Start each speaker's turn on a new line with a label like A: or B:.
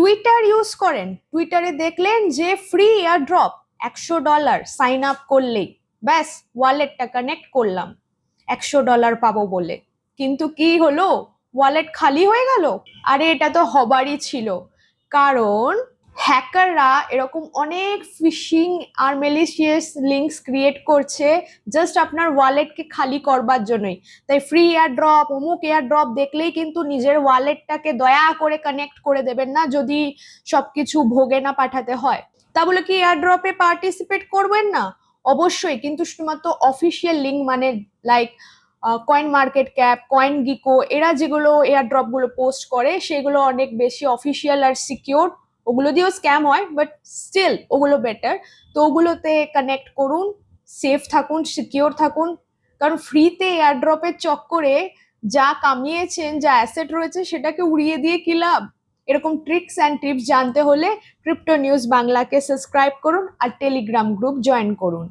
A: Twitter use করেন। টুইটারে দেখলেন যে ফ্রি এয়ার ড্রপ একশো ডলার সাইন আপ করলেই। ব্যাস ওয়ালেটটা কানেক্ট করলাম। একশো ডলার পাবো বলে। কিন্তু কি হলো? ওয়ালেট খালি হয়ে গেল? আরে এটা তো হবারই ছিল। কারণ হ্যাকাররা এরকম অনেক ফিশিং আর মেলিশিয়াস লিঙ্কস ক্রিয়েট করছে জাস্ট আপনার ওয়ালেটকে খালি করবার জন্যই। তাই ফ্রি এয়ার ড্রপ অমুক এয়ার ড্রপ দেখলেই কিন্তু নিজের ওয়ালেটটাকে দয়া করে কানেক্ট করে দেবেন না যদি সব কিছু ভোগে না পাঠাতে হয়। তা বলে কি এয়ার ড্রপে পার্টিসিপেট করবেন না? অবশ্যই, কিন্তু শুধুমাত্র অফিসিয়াল লিঙ্ক মানে like CoinMarketCap CoinGecko এরা যেগুলো এয়ার ড্রপগুলো পোস্ট করে, সেগুলো অনেক বেশি অফিসিয়াল আর সিকিউর ওগুলো দিয়েও স্ক্যাম হয় বাট স্টিল ওগুলো বেটার তো ওগুলোতে কানেক্ট করুন সেফ থাকুন সিকিওর থাকুন। কারণ ফ্রিতে এয়ার ড্রপের চক্করে যা কামিয়েছেন, যা অ্যাসেট রয়েছে, সেটাকে উড়িয়ে দিয়ে কি লাভ? এরকম ট্রিক্স অ্যান্ড টিপস জানতে হলে ক্রিপ্টো নিউজ বাংলাকে সাবস্ক্রাইব করুন আর টেলিগ্রাম গ্রুপ জয়েন করুন।